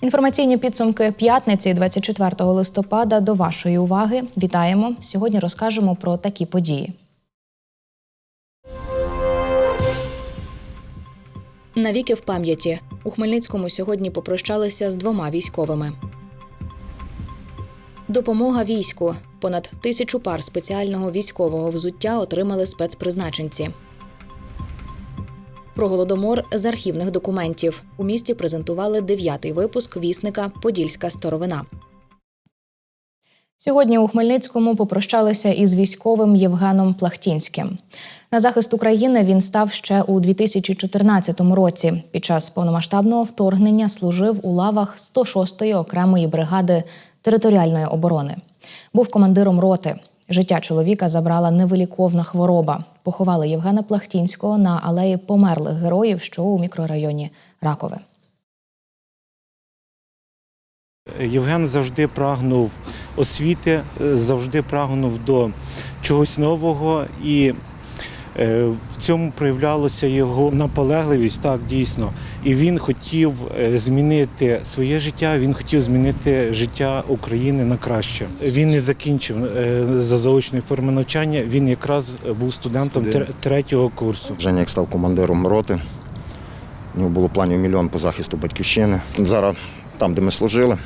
Інформаційні підсумки п'ятниці, 24 листопада, до вашої уваги. Вітаємо! Сьогодні розкажемо про такі події. Навіки в пам'яті у Хмельницькому сьогодні попрощалися з двома військовими. Допомога війську. Понад тисячу пар спеціального військового взуття отримали спецпризначенці. Про голодомор з архівних документів у місті презентували дев'ятий випуск вісника Подільська старовина. Сьогодні у Хмельницькому попрощалися із військовим Євгеном Плахтінським. На захист України він став ще у 2014 році. Під час повномасштабного вторгнення служив у лавах 106-ї окремої бригади територіальної оборони. Був командиром роти. Життя чоловіка забрала невиліковна хвороба. Поховали Євгена Плахтінського на алеї померлих героїв, що у мікрорайоні Ракове. Євген завжди прагнув освіти, завжди прагнув до чогось нового, і в цьому проявлялася його наполегливість, так дійсно. І він хотів е, змінити своє життя, він хотів змінити життя України на краще. Він не закінчив е, за заочної форми навчання. Він якраз був студентом третього курсу. Женя як став командиром роти. У нього було планів мільйон по захисту батьківщини. Зараз там, де ми служили,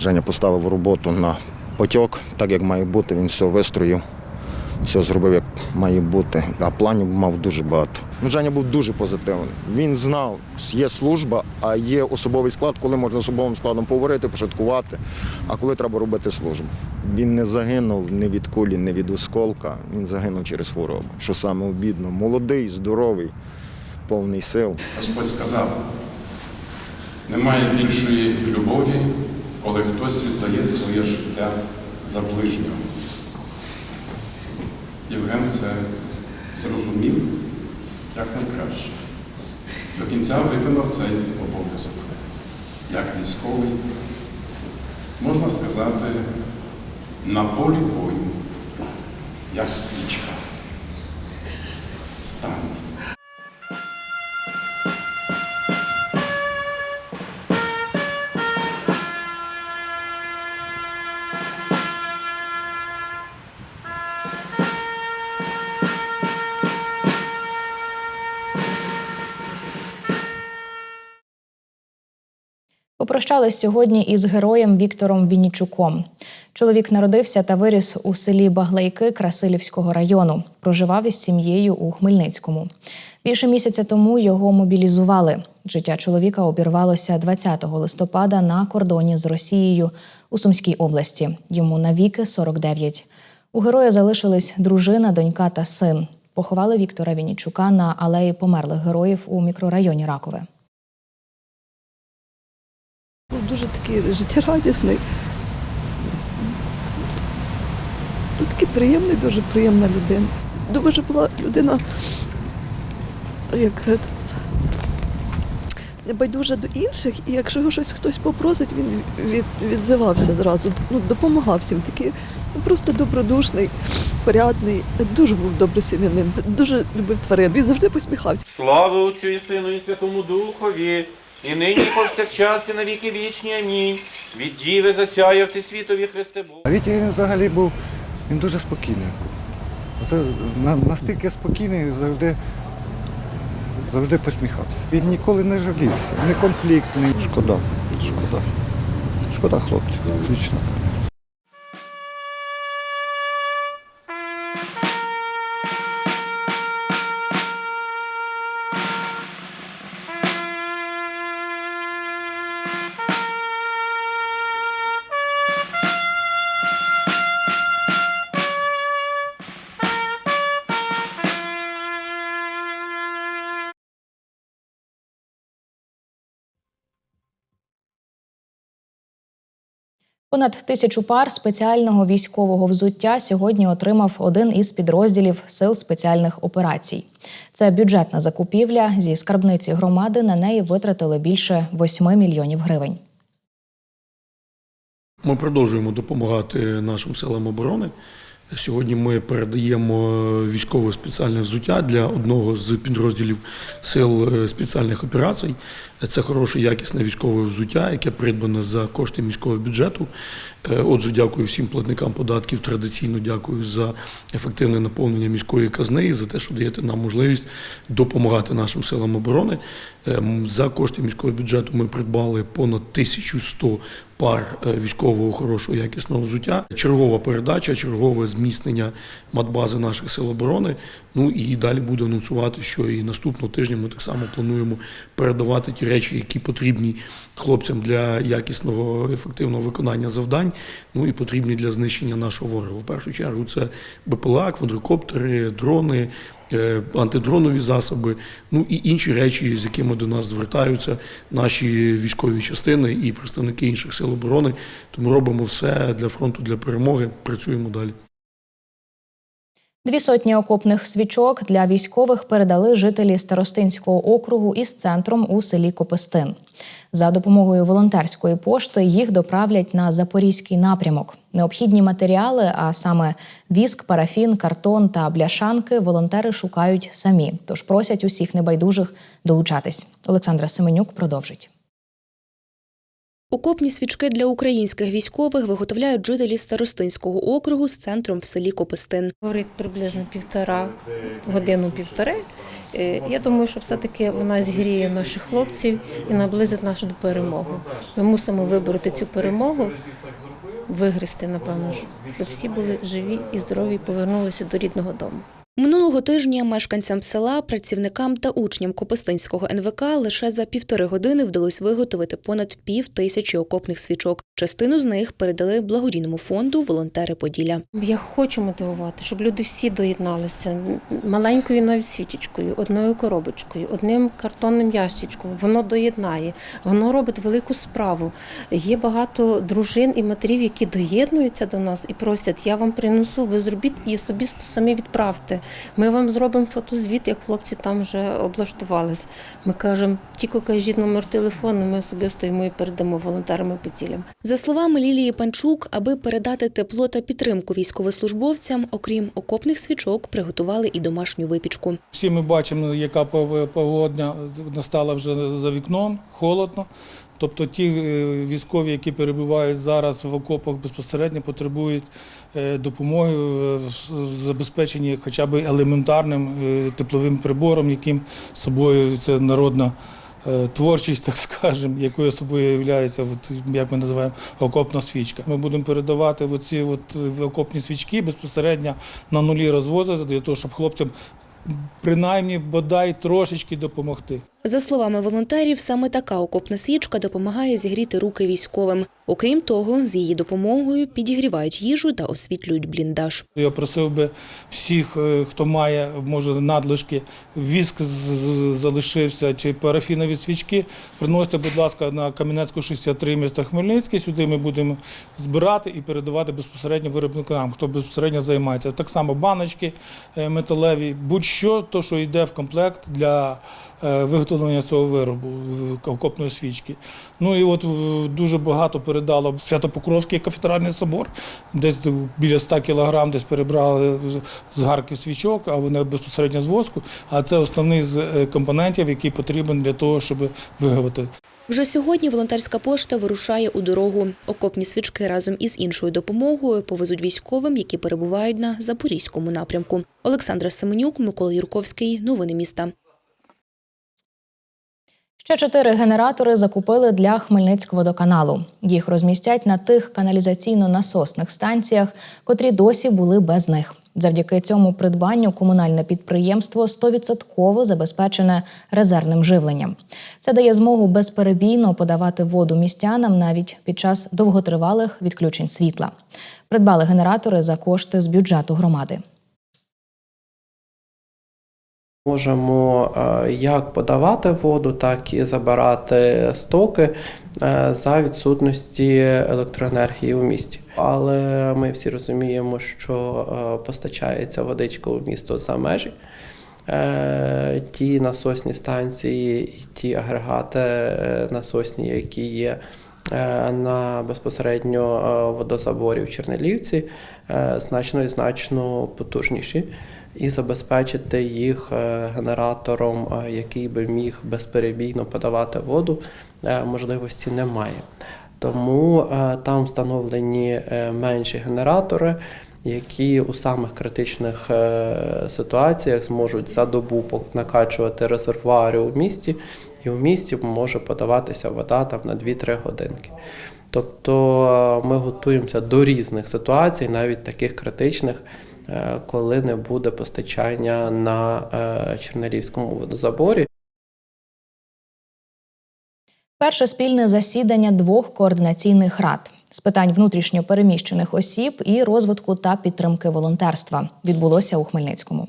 Женя поставив роботу на потік, так як має бути, він все вистроїв, все зробив, як має бути. А планів мав дуже багато. Ну, Женя був дуже позитивний. Він знав, є служба, а є особовий склад, коли можна особовим складом поговорити, пошуткувати, а коли треба робити службу. Він не загинув ні від кулі, ні від осколка. Він загинув через хворобу. Що саме обідно. Молодий, здоровий, повний сил. Господь сказав, немає більшої любові, коли хтось віддає своє життя за ближнього. Євген це зрозумів як найкраще. До кінця виконав цей обов'язок. Як військовий, можна сказати, на полі бою, як свічка. Стань. Попрощались сьогодні із героєм Віктором Віннічуком. Чоловік народився та виріс у селі Баглейки Красилівського району. Проживав із сім'єю у Хмельницькому. Більше місяця тому його мобілізували. Життя чоловіка обірвалося 20 листопада на кордоні з Росією у Сумській області. Йому навіки 49. У героя залишились дружина, донька та син. Поховали Віктора Віннічука на алеї померлих героїв у мікрорайоні Ракове. Дуже такий життєрадісний. Ну, такий приємний, дуже приємна людина. Думаю, що була людина, як небайдужа до інших, і якщо його щось хтось попросить, він від, відзивався зразу, ну, допомагав всім. Такий ну, просто добродушний, порядний, дуже був добрий сім'янин, дуже любив тварин, він завжди посміхався. Слава Отцю і Сину і Святому Духові, і нині, і повсякчас, і на віки вічні. Амінь. Від діви засяяв ти світові Христе Бог. А Вітя він взагалі був, він дуже спокійний. Оце на- настільки спокійний, завжди, завжди посміхався. Він ніколи не жалівся, не конфліктний. Шкода, шкода. Шкода хлопців, звісно. Понад тисячу пар спеціального військового взуття сьогодні отримав один із підрозділів сил спеціальних операцій. Це бюджетна закупівля. Зі скарбниці громади на неї витратили більше 8 мільйонів гривень. Ми продовжуємо допомагати нашим силам оборони. Сьогодні ми передаємо військове спеціальне взуття для одного з підрозділів сил е, спеціальних операцій. Це хороше якісне військове взуття, яке придбане за кошти міського бюджету. Е, Отже, дякую всім платникам податків. Традиційно дякую за ефективне наповнення міської казни і за те, що даєте нам можливість допомагати нашим силам оборони. Ем, За кошти міського бюджету ми придбали понад 1100 пар е, військового хорошого якісного взуття. Чергова передача, чергове зміцнення матбази наших сил оборони. Ну і далі буду анонсувати, що і наступного тижня ми так само плануємо передавати ті речі, які потрібні хлопцям для якісного ефективного виконання завдань. Ну і потрібні для знищення нашого ворога. В першу чергу це БПЛА, квадрокоптери, дрони. е, Антидронові засоби, ну і інші речі, з якими до нас звертаються наші військові частини і представники інших сил оборони. Тому робимо все для фронту, для перемоги. Працюємо далі. Дві сотні окопних свічок для військових передали жителі Старостинського округу із центром у селі Копистин. За допомогою волонтерської пошти їх доправлять на запорізький напрямок. Необхідні матеріали, а саме віск, парафін, картон та бляшанки, волонтери шукають самі, тож просять усіх небайдужих долучатись. Олександра Семенюк продовжить. Окопні свічки для українських військових виготовляють жителі Старостинського округу з центром в селі Копистин. Говорить приблизно півтора годину-півтори. Е, Я думаю, що все-таки вона зігріє наших хлопців і наблизить нашу до перемоги. Ми мусимо вибороти цю перемогу, вигризти, напевно, щоб всі були живі і здорові повернулися до рідного дому. Минулого тижня мешканцям села, працівникам та учням Копистинського НВК лише за півтори години вдалося виготовити понад пів тисячі окопних свічок. Частину з них передали благодійному фонду волонтери Поділля. Я хочу мотивувати, щоб люди всі доєдналися маленькою навіть свічечкою, одною коробочкою, одним картонним ящичком. Воно доєднає, воно робить велику справу. Є багато дружин і матерів, які доєднуються до нас і просять: я вам принесу, ви зробіть і особисто самі відправте. Ми вам зробимо фотозвіт, як хлопці там вже облаштувались. Ми кажемо, тільки кажіть номер телефону, ми особисто йому і передамо волонтерам і поцілям. За словами Лілії Панчук, аби передати тепло та підтримку військовослужбовцям, окрім окопних свічок, приготували і домашню випічку. Всі ми бачимо, яка погодня настала вже за вікном, холодно. Тобто ті е, військові, які перебувають зараз в окопах, безпосередньо потребують е, допомоги в забезпеченні хоча б елементарним е, тепловим прибором, яким собою це народна творчість, так скажемо, якою собою являється, от, як ми називаємо, окопна свічка. Ми будемо передавати оці от е, окопні свічки безпосередньо на нулі розвозити для того, щоб хлопцям принаймні бодай трошечки допомогти. За словами волонтерів, саме така окопна свічка допомагає зігріти руки військовим. Окрім того, з її допомогою підігрівають їжу та освітлюють бліндаж. Я просив би всіх, е, хто має, може, надлишки, віск залишився чи парафінові свічки, приносите, будь ласка, на Кам'янецьку 63 міста Хмельницький. Сюди ми будемо збирати і передавати безпосередньо виробникам, хто безпосередньо займається. Так само баночки е, металеві, будь-що, то, що йде в комплект для виготовлення цього виробу, окопної свічки. Ну і от дуже багато передало Святопокровський кафедральний собор, десь біля 100 кілограм десь перебрали з- гарки свічок, а вони безпосередньо з воску. А це основний з е, компонентів, який потрібен для того, щоб виготовити. Вже сьогодні волонтерська пошта вирушає у дорогу. Окопні свічки разом із іншою допомогою повезуть військовим, які перебувають на запорізькому напрямку. Олександра Семенюк, Микола Юрковський. Новини міста. Ще чотири генератори закупили для Хмельницького водоканалу. Їх розмістять на тих каналізаційно-насосних станціях, котрі досі були без них. Завдяки цьому придбанню комунальне підприємство 100% забезпечене резервним живленням. Це дає змогу безперебійно подавати воду містянам навіть під час довготривалих відключень світла. Придбали генератори за кошти з бюджету громади. Можемо е, як подавати воду, так і забирати стоки е, за відсутності електроенергії у місті. Але ми всі розуміємо, що е, постачається водичка у місто за межі. Ті насосні станції і ті агрегати насосні, які є на безпосередньо е, водозаборі в Чернелівці, е, значно і значно потужніші і забезпечити їх е, генератором, е, який би міг безперебійно подавати воду, е, можливості немає. Тому е, там встановлені е, менші генератори, які у самих критичних е, ситуаціях зможуть за добу накачувати резервуари у місті, і у місті може подаватися вода там на 2-3 годинки. Тобто е, ми готуємося до різних ситуацій, навіть таких критичних, е, коли не буде постачання на е, Чернелівському водозаборі. Перше спільне засідання двох координаційних рад з питань внутрішньо переміщених осіб і розвитку та підтримки волонтерства відбулося у Хмельницькому.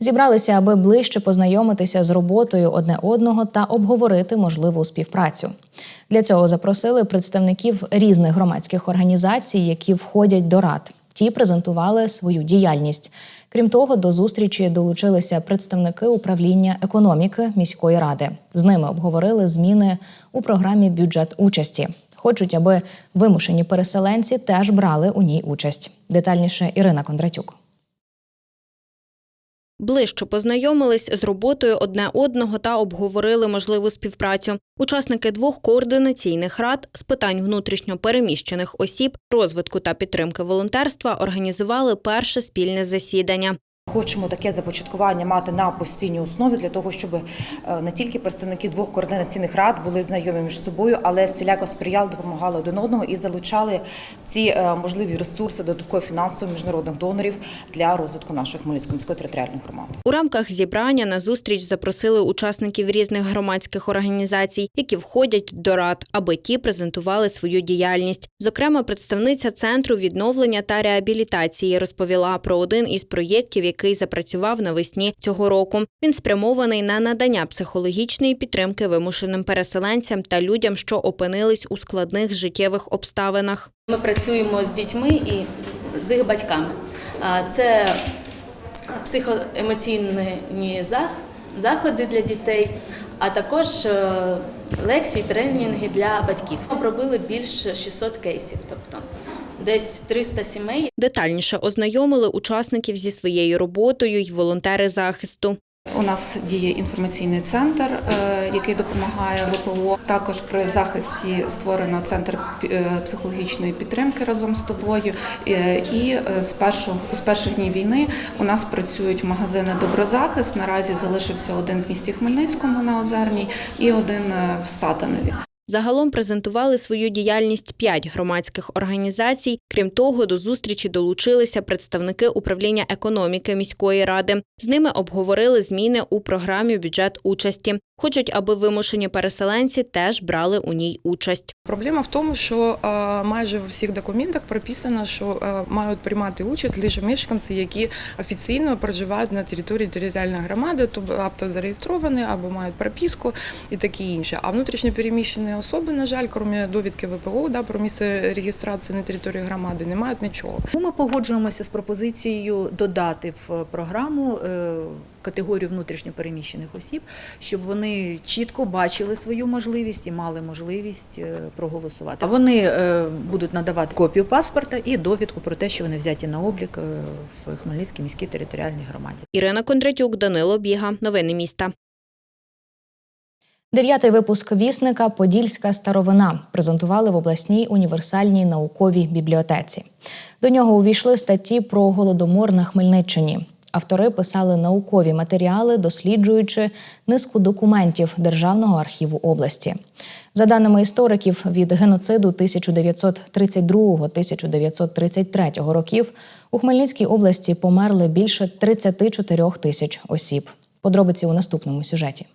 Зібралися, аби ближче познайомитися з роботою одне одного та обговорити можливу співпрацю. Для цього запросили представників різних громадських організацій, які входять до рад. Ті презентували свою діяльність. Крім того, до зустрічі долучилися представники управління економіки міської ради. З ними обговорили зміни у програмі бюджет участі. Хочуть, аби вимушені переселенці теж брали у ній участь. Детальніше Ірина Кондратюк. Ближче познайомились з роботою одне одного та обговорили можливу співпрацю. Учасники двох координаційних рад з питань внутрішньо переміщених осіб, розвитку та підтримки волонтерства організували перше спільне засідання. Хочемо таке започаткування мати на постійній основі для того, щоб е, не тільки представники двох координаційних рад були знайомі між собою, але всіляко сприяли, допомагали один одного і залучали ці е, можливі ресурси додатково фінансово міжнародних донорів для розвитку нашої Хмельницької міської територіальної громади. У рамках зібрання на зустріч запросили учасників різних громадських організацій, які входять до рад, аби ті презентували свою діяльність. Зокрема, представниця центру відновлення та реабілітації розповіла про один із проєктів, який запрацював навесні цього року. Він спрямований на надання психологічної підтримки вимушеним переселенцям та людям, що опинились у складних життєвих обставинах. Ми працюємо з дітьми і з їх батьками. Це психоемоційні зах- заходи для дітей, а також е, лекції, тренінги для батьків. Ми обробили більше 600 кейсів, тобто десь 300 сімей. Детальніше ознайомили учасників зі своєю роботою й волонтери захисту. У нас діє інформаційний центр, е, який допомагає ВПО. Також при захисті створено центр е, психологічної підтримки разом з тобою. Е, І з першого з перших днів війни у нас працюють магазини Доброзахист. Наразі залишився один в місті Хмельницькому на Озерній і один в Сатанові. Загалом презентували свою діяльність п'ять громадських організацій. Крім того, до зустрічі долучилися представники управління економіки міської ради. З ними обговорили зміни у програмі бюджет участі. Хочуть, аби вимушені переселенці теж брали у ній участь. Проблема в тому, що е, майже у всіх документах прописано, що е, мають приймати участь лише мешканці, які офіційно проживають на території територіальної громади, тобто або зареєстровані, або мають прописку і таке інше. А внутрішньо переміщені особи, на жаль, крім довідки ВПО, да, про місце реєстрації на території громади, не мають нічого. Ми погоджуємося з пропозицією додати в програму е, категорію внутрішньопереміщених осіб, щоб вони чітко бачили свою можливість і мали можливість е, проголосувати. Вони е, будуть надавати копію паспорта і довідку про те, що вони взяті на облік е, в Хмельницькій міській територіальній громаді. Ірина Кондратюк, Данило Біга. Новини міста. Дев'ятий випуск вісника Подільська старовина презентували в обласній універсальній науковій бібліотеці. До нього увійшли статті про голодомор на Хмельниччині. Автори писали наукові матеріали, досліджуючи низку документів Державного архіву області. За даними істориків, від геноциду 1932-1933 років у Хмельницькій області померли більше 34 тисяч осіб. Подробиці у наступному сюжеті.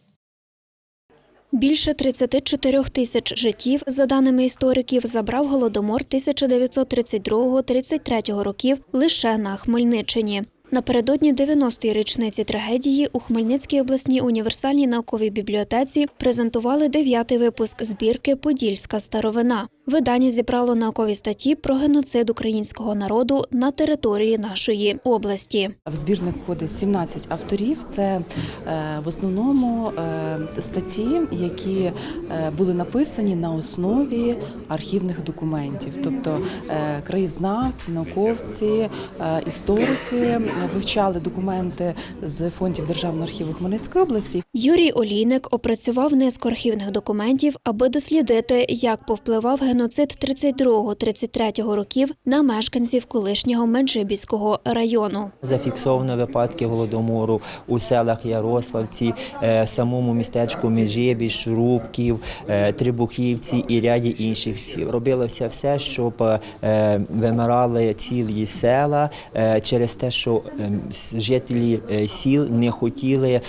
Більше 34 тисяч життів, за даними істориків, забрав голодомор 1932-33 років лише на Хмельниччині. Напередодні 90-ї річниці трагедії у Хмельницькій обласній універсальній науковій бібліотеці презентували дев'ятий випуск збірки Подільська старовина. Видання зібрало наукові статті про геноцид українського народу на території нашої області. В збірник входить 17 авторів. Це е, в основному е, статті, які е, були написані на основі архівних документів, тобто краєзнавці, науковці, історики вивчали документи з фондів Державного архіву Хмельницької області. Юрій Олійник опрацював низку архівних документів, аби дослідити, як повпливав геноцид 32-33 років на мешканців колишнього Меджибіського району. Зафіксовано випадки голодомору у селах Ярославці, е, самому містечку Межибіж, Шрубків, е, Трибухівці і ряді інших сіл. Робилося все, щоб е, вимирали цілі села через те, що е, жителі сіл не хотіли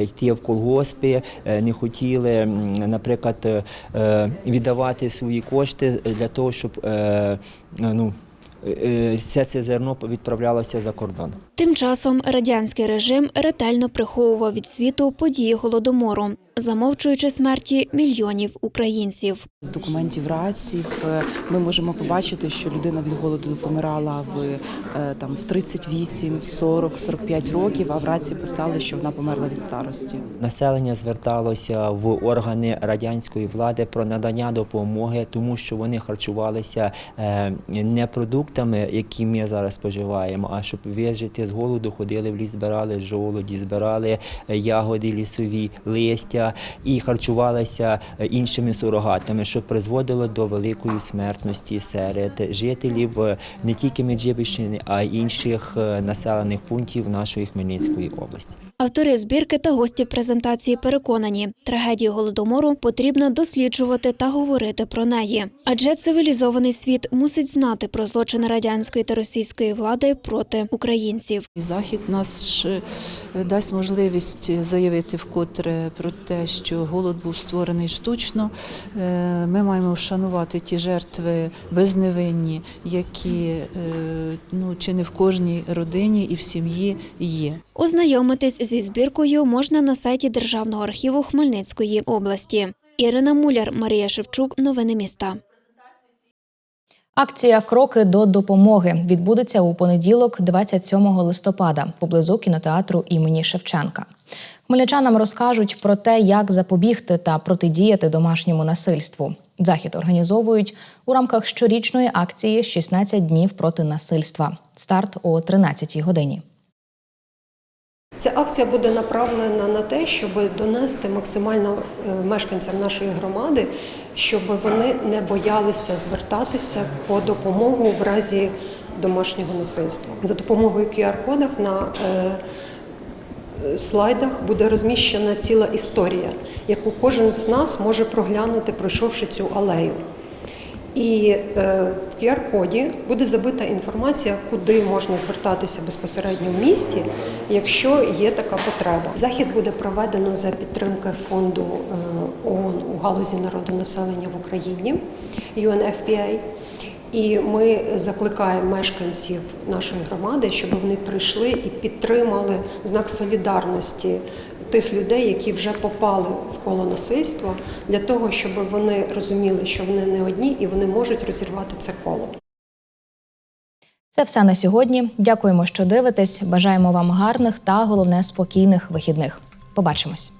йти в колгоспи, не хотіли, наприклад, віддавати свої кошти для того, щоб е, ну, е, все це зерно відправлялося за кордон. Тим часом радянський режим ретельно приховував від світу події голодомору, замовчуючи смерті мільйонів українців. З документів раців е, ми можемо побачити, що людина від голоду помирала в е, там в 38, в 40, 45 років, а в раці писали, що вона померла від старості. Населення зверталося в органи радянської влади про надання допомоги, тому що вони харчувалися е, не продуктами, які ми зараз споживаємо, а щоб вижити з голоду, ходили в ліс, збирали жолуді, збирали ягоди лісові, листя і харчувалися е, іншими сурогатами, що призводило до великої смертності серед жителів е, не тільки Меджибищини, а й інших е, населених пунктів нашої Хмельницької області. Автори збірки та гості презентації переконані, трагедію голодомору потрібно досліджувати та говорити про неї. Адже цивілізований світ мусить знати про злочини радянської та російської влади проти українців. Захід нас е, дасть можливість заявити вкотре про те, що голод був створений штучно. Е, Ми маємо вшанувати ті жертви безневинні, які е, ну, чи не в кожній родині і в сім'ї є. Ознайомитись зі збіркою можна на сайті Державного архіву Хмельницької області. Ірина Муляр, Марія Шевчук. Новини міста. Акція Кроки до допомоги відбудеться у понеділок, 27 листопада, поблизу кінотеатру імені Шевченка. Хмельничанам розкажуть про те, як запобігти та протидіяти домашньому насильству. Захід організовують у рамках щорічної акції «16 днів проти насильства. Старт о 13 годині. Ця акція буде направлена на те, щоб донести максимально е, мешканцям нашої громади, щоб вони не боялися звертатися по допомогу в разі домашнього насильства. За допомогою QR-кодах на е, слайдах буде розміщена ціла історія, яку кожен з нас може проглянути, пройшовши цю алею. І е, в QR-коді буде забита інформація, куди можна звертатися безпосередньо в місті, якщо є така потреба. Захід буде проведено за підтримки фонду е, ООН у галузі народонаселення в Україні UNFPA. І ми закликаємо мешканців нашої громади, щоб вони прийшли і підтримали знак солідарності тих людей, які вже попали в коло насильства, для того, щоб вони розуміли, що вони не одні і вони можуть розірвати це коло. Це все на сьогодні. Дякуємо, що дивитесь. Бажаємо вам гарних та головне спокійних вихідних. Побачимось.